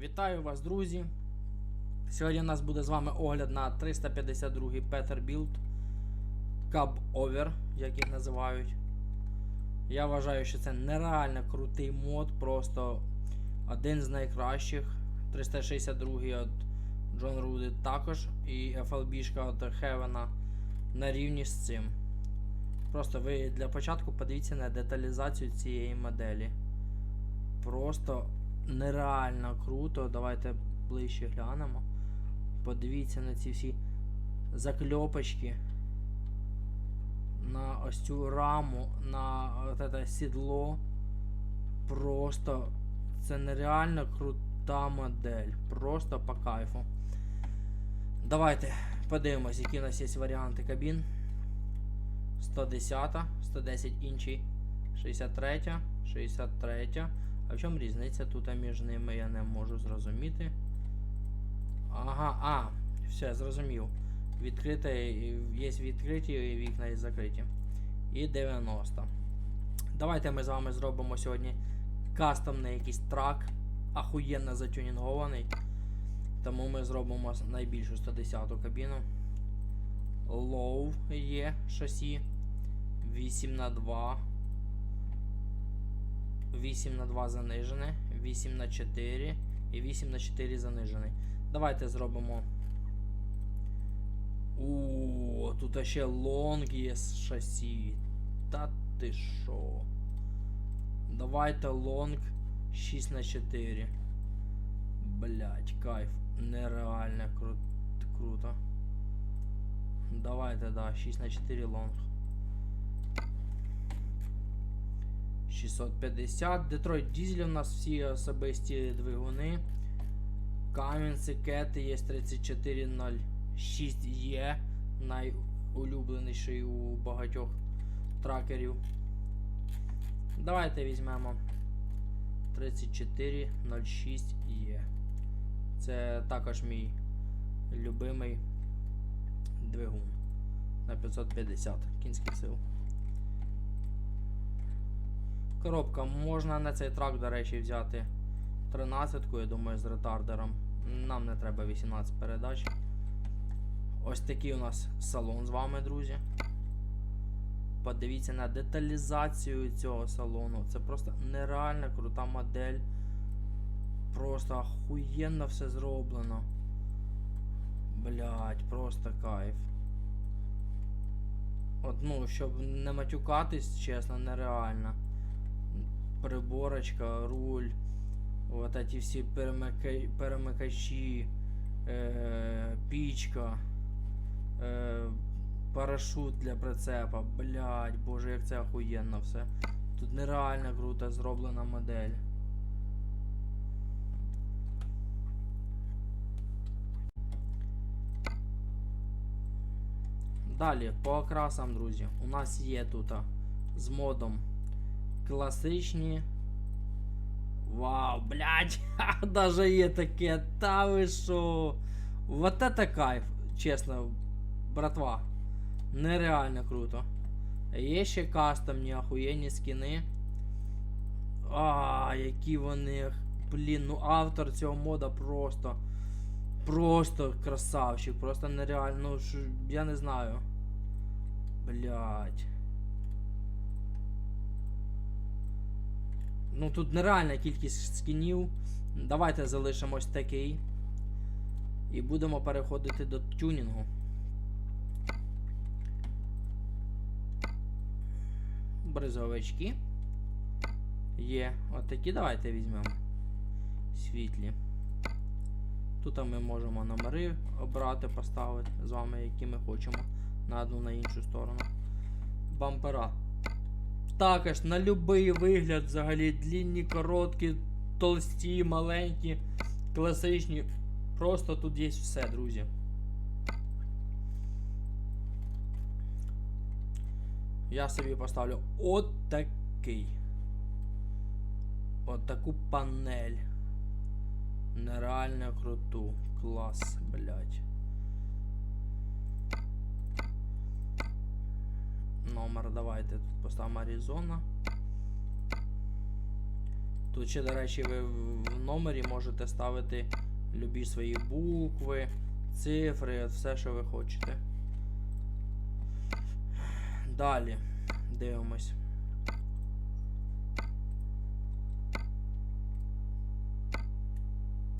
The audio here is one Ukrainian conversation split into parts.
Вітаю вас, друзі! Сьогодні у нас буде з вами огляд на 352 Peterbilt Cab Over, як їх називають. Я вважаю, що це нереально крутий мод, просто один з найкращих. 362 від John Rudy також і FLB від Heaven на рівні з цим. Просто ви для початку подивіться на деталізацію цієї моделі. Просто нереально круто. Давайте ближче глянемо. Подивіться на ці всі закльопочки. На ось цю раму, на це сідло. Просто це нереально крута модель. Просто по кайфу. Давайте подивимось, які у нас є варіанти кабін. 110, 110 інший, 63, 63. А в чому різниця тут між ними я не можу зрозуміти. Ага, а, все, зрозумів. Відкрите, є відкриті вікна і закриті. І 90. Давайте ми з вами зробимо сьогодні кастомний якийсь трак, ахуєнно затюнінгований. Тому ми зробимо найбільшу 110-ту кабіну. Low є шасі. 8 на 2 8 на 2 занижене, 8 на 4 і 8 на 4 занижений. Давайте зробимо. У, тут ще лонг є шасі. Та ти що? Давайте лонг 6 на 4. Блять, кайф. Нереально кру круто. Давайте, да, 6 на 4 лонг. 650. Детройт Дізель у нас всі особисті двигуни. Кам'янці Кети є 3406 є. Найулюбленіший у багатьох тракерів. Давайте візьмемо 3406 є. Це також мій любимий двигун на 550 кінських сил. Коробка можна на цей трак, до речі, взяти 13-ку, я думаю, з ретардером. Нам не треба 18 передач. Ось такий у нас салон з вами, друзі. Подивіться на деталізацію цього салону. Це просто нереально крута модель. Просто охуєнно все зроблено. Блять, просто кайф. От, ну, щоб не матюкатись, чесно, нереально. Приборочка, руль, от эти всі перемика... перемикачі, е... пічка, е... парашут для прицепа. Блять, боже, як це охуєнно все. Тут нереально круто зроблена модель. Далі, по окрасам, друзі, у нас є тут з модом класичні. Вау, блядь, даже є таке, та ви шо. Вот это кайф, чесно, братва. Нереально круто. Є ще кастомні охуєнні скіни. А, які вони. Блін, ну автор цього мода просто. Просто красавчик, просто нереально. Ну, я не знаю. Блять. Ну тут нереальна кількість скінів. Давайте залишимо ось такий. І будемо переходити до тюнінгу. Бризовички. Є. Отакі давайте візьмемо. Світлі. Тут ми можемо номери обрати, поставити з вами, які ми хочемо на одну на іншу сторону. Бампера. Також на будь-який вигляд, взагалі, длінні, короткі, толсті, маленькі, класичні. Просто тут є все, друзі. Я собі поставлю от такий. От таку панель. Нереально круту. Клас, блядь. Номер давайте тут поставимо Аризона. Тут ще, до речі, ви в номері можете ставити любі свої букви, цифри, все, що ви хочете. Далі дивимось.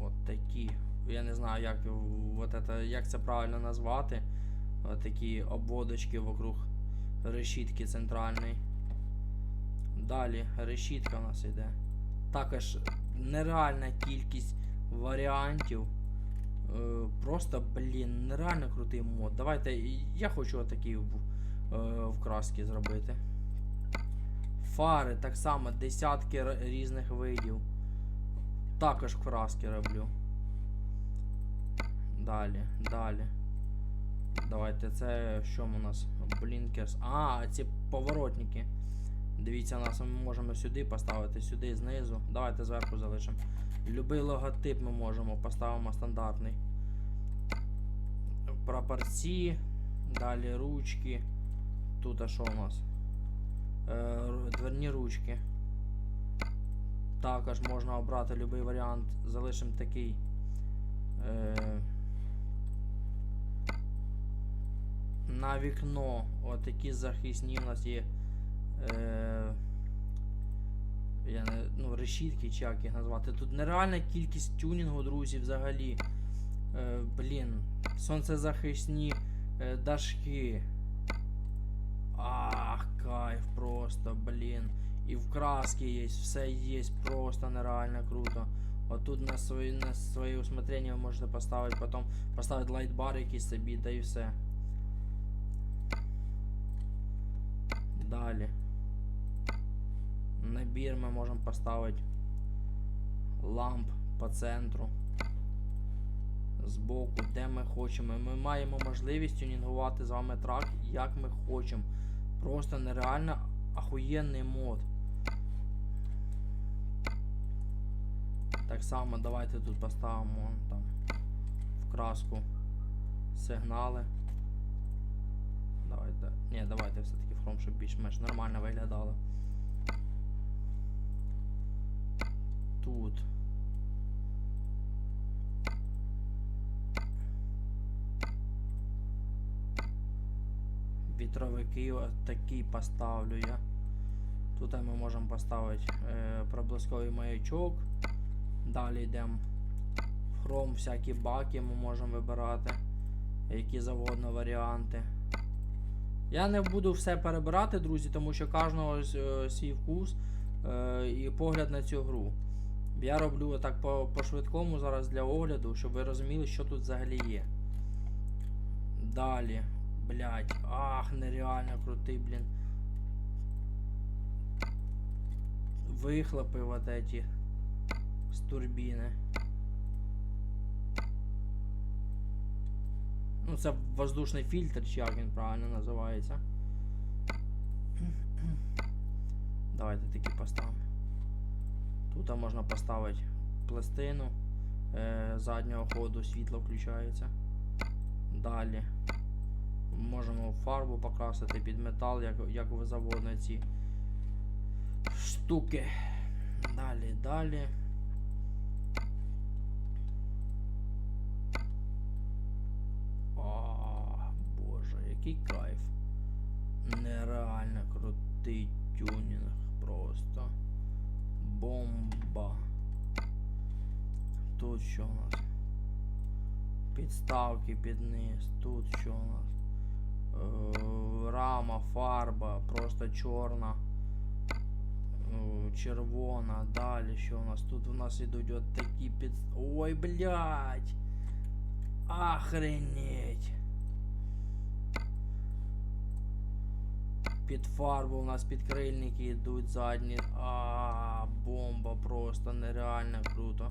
От такі. Я не знаю, як, от это, як це правильно назвати. От такі обводочки вокруг решітки центральної. Далі решітка у нас йде. Також нереальна кількість варіантів. Е, просто, блін, нереально крутий мод. Давайте. Я хочу отакий в, е, зробити. Фари так само, десятки різних видів. Також в краски роблю. Далі, далі. Давайте, це що у нас? Блінкерс. А, ці поворотники. Дивіться, нас ми можемо сюди поставити, сюди знизу. Давайте зверху залишимо. Любий логотип ми можемо, поставимо стандартний. Прапорці, далі ручки. Тут а що у нас? Е, дверні ручки. Також можна обрати будь-який варіант. Залишимо такий. Е, на вікно. Отакі захисні у нас є. Е, я не, ну, решітки, чи як їх назвати. Тут нереальна кількість тюнінгу, друзі, взагалі. Е, блін. Сонцезахисні е, дашки. Ах, кайф просто, блін. І в краски є, все є, просто нереально круто. Отут на свої, на своє усмотрення можете поставити, потім поставити лайтбар якийсь собі, да і все. Далі. Набір ми можемо поставити ламп по центру. Збоку, де ми хочемо. Ми маємо можливість тюнінгувати з вами трак, як ми хочемо. Просто нереально ахуєнний мод. Так само давайте тут поставимо там в краску сигнали. Давайте. Ні, давайте все-таки хром, щоб більш-менш нормально виглядало. Тут. Вітровики от такі поставлю я. Тут ми можемо поставити е, проблисковий маячок. Далі йдемо в хром, всякі баки ми можемо вибирати. Які завгодно варіанти. Я не буду все перебирати, друзі, тому що кожного е, свій вкус е, і погляд на цю гру. Я роблю так по, по швидкому зараз для огляду, щоб ви розуміли, що тут взагалі є. Далі. Блять, ах, нереально крутий, блін. Вихлопи вот эти з турбіни. Ну, це воздушний фільтр, чи як він правильно називається. Давайте такі поставимо. Тут можна поставити пластину е, заднього ходу, світло включається. Далі. Можемо фарбу покрасити під метал, як, як ви заводно ці штуки. Далі, далі. Який кайф. Нереально крутий тюнінг просто. Бомба. Тут що у нас? Підставки під низ. Тут що у нас? Е, рама, фарба, просто чорна. Е, червона. Далі що у нас? Тут у нас ідуть от такі під. Ой, блядь! Охренеть! Під фарбу у нас підкрильники йдуть задні. А, бомба просто нереально круто.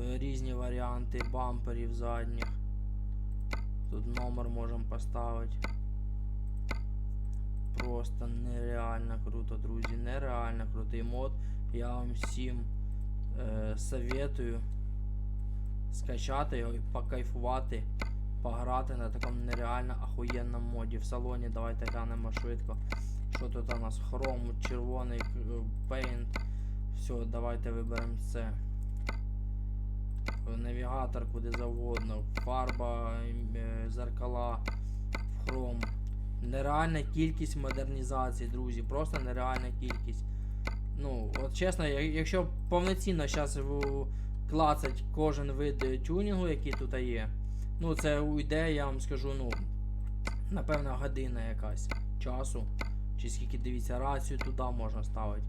Е, Різні варіанти бамперів задніх. Тут номер можемо поставити. Просто нереально круто, друзі. Нереально крутий мод. Я вам всім е, советую скачати його і покайфувати, пограти на такому нереально ахуєнному моді. В салоні давайте глянемо швидко. Що тут у нас? Хром, червоний, пейнт, Все, давайте виберемо це. Навігатор куди завгодно. Фарба, е, зеркала, хром. Нереальна кількість модернізацій, друзі. Просто нереальна кількість. Ну, от чесно, якщо повноцінно зараз клацать кожен вид е, тюнінгу, який тут є. Ну, це уйде, я вам скажу, ну, напевно, година якась часу. Чи скільки дивіться, рацію туди можна ставити.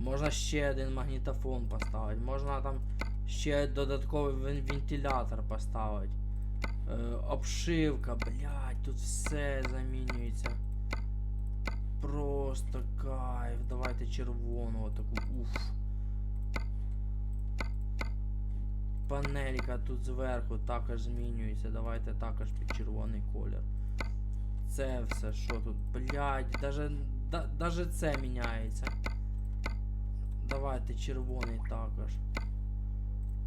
Можна ще один магнітофон поставити. Можна там ще додатковий вентилятор поставити. Е, обшивка, блядь, тут все замінюється. Просто кайф. Давайте червону таку. Уф. Панелька тут зверху також змінюється. Давайте також під червоний колір. Це все, що тут? Блядь, даже, да, даже це міняється. Давайте червоний також.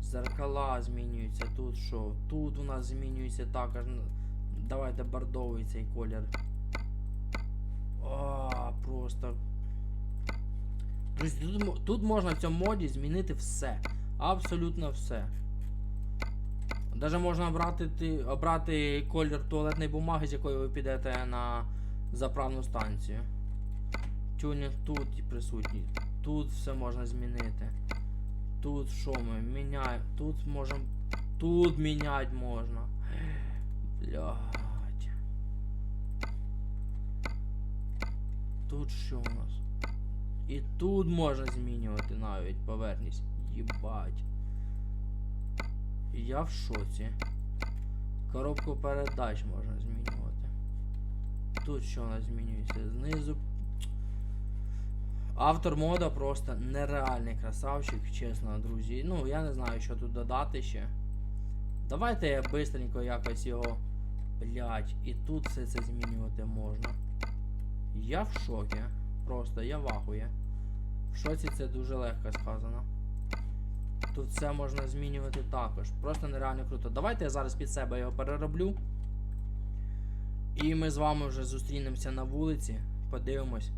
Зеркала змінюються. Тут що? Тут у нас змінюється також. Давайте бордовий цей колір. А, просто. Друзі, тут, тут можна в цьому моді змінити все. Абсолютно все. Даже можна обрати, обрати колір туалетної бумаги, з якої ви підете на заправну станцію. Тюнінг тут присутній. Тут все можна змінити. Тут що ми? Міняємо. Тут можемо. Тут міняти можна. Блядь. Тут що у нас? І тут можна змінювати навіть поверхність. Єбать. Я в шоці. Коробку передач можна змінювати. Тут що нас змінюється? Знизу. Автор мода просто нереальний красавчик, чесно, друзі. Ну, я не знаю, що тут додати ще. Давайте я бистренько якось його. Блять, і тут все це змінювати можна. Я в шокі. Просто я в ахуї. В шоці це дуже легко сказано. Тут все можна змінювати також. Просто нереально круто. Давайте я зараз під себе його перероблю. І ми з вами вже зустрінемося на вулиці. Подивимось.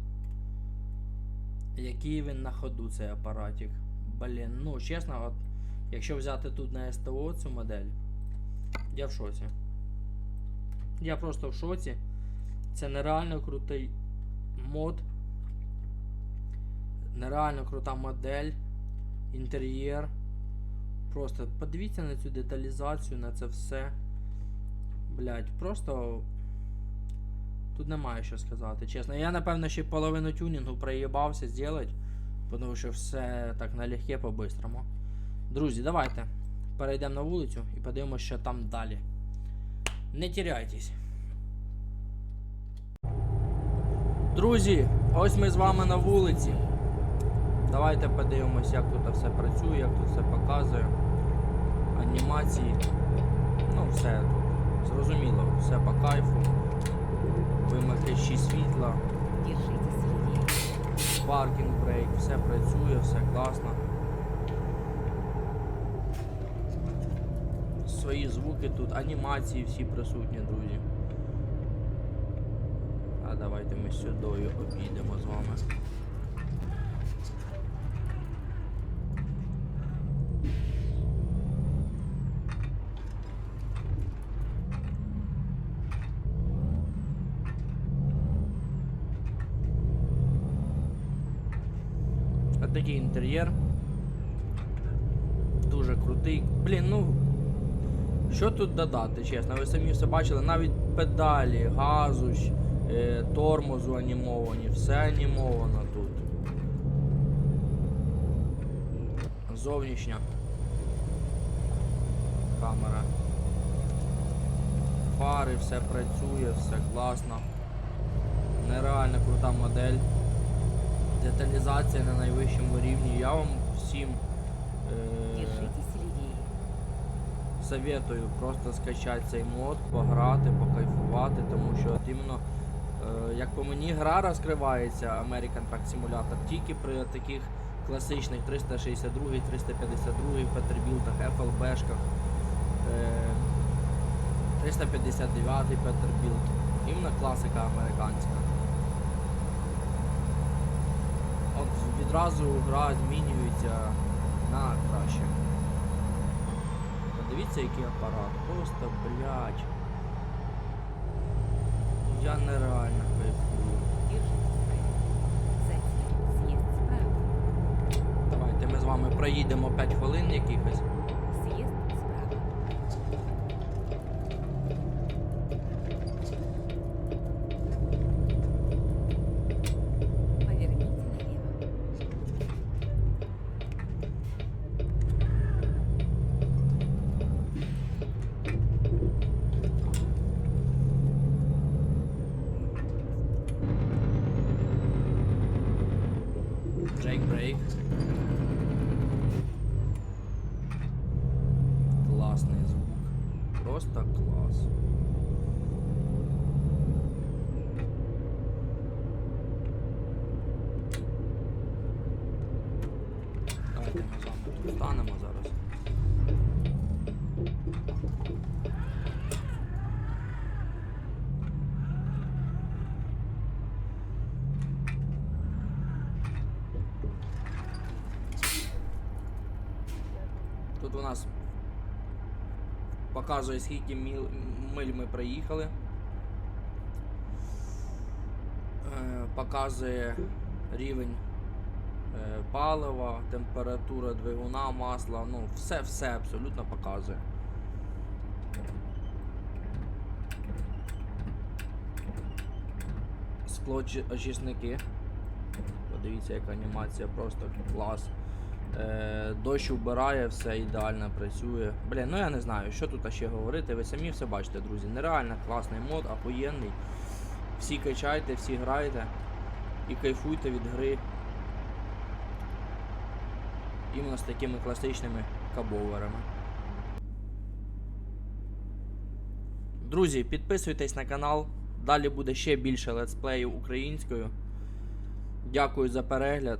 Який він на ходу цей апаратик. Блін, ну чесно, от, якщо взяти тут на СТО цю модель, я в шоці. Я просто в шоці. Це нереально крутий мод. Нереально крута модель. Інтер'єр. Просто подивіться на цю деталізацію, на це все. Блять, просто. Тут немає що сказати, чесно. Я напевно ще половину тюнінгу проїбався зробити, тому що все так налегке по-бистрому. Друзі, давайте перейдемо на вулицю і подивимося, що там далі. Не тіряйтесь. Друзі, ось ми з вами на вулиці. Давайте подивимось, як тут все працює, як тут все показує. Анімації. Ну, все тут зрозуміло, все по кайфу. Вимикачі світла, паркінг брейк, все працює, все класно. Свої звуки тут, анімації всі присутні, друзі. А давайте ми сюди обійдемо з вами. Ось такий інтер'єр. Дуже крутий. Блін, ну. Що тут додати, чесно, ви самі все бачили, навіть педалі, газу, е, тормозу анімовані, все анімовано тут. Зовнішня камера. Фари, все працює, все класно. Нереально крута модель. Деталізація на найвищому рівні. Я вам всім советую просто скачати цей мод, пограти, покайфувати, тому що от іменно, е, як по мені, гра розкривається American Truck Simulator тільки при таких класичних 362, 352 Peterbilt, FLB-шках, е, 359 Peterbilt. Іменно класика американська. От відразу гра змінюється на краще. Подивіться, який апарат. Просто, блядь. Я нереально кайфую. Давайте ми з вами проїдемо 5 хвилин якихось. Класний звук. Просто клас. Давайте ми з вами тут станемо зараз. Тут у нас показує скільки миль ми проїхали. Е, показує рівень е, палива, температура двигуна, масла, ну все, все абсолютно показує. Склоочисники. Подивіться, яка анімація, просто клас. Е, дощ убирає, все ідеально працює. Блін, ну я не знаю, що тут ще говорити. Ви самі все бачите, друзі. Нереально класний мод, ахуєнний. Всі качайте, всі грайте і кайфуйте від гри. Іменно з такими класичними кабоверами. Друзі, підписуйтесь на канал. Далі буде ще більше летсплеїв українською. Дякую за перегляд.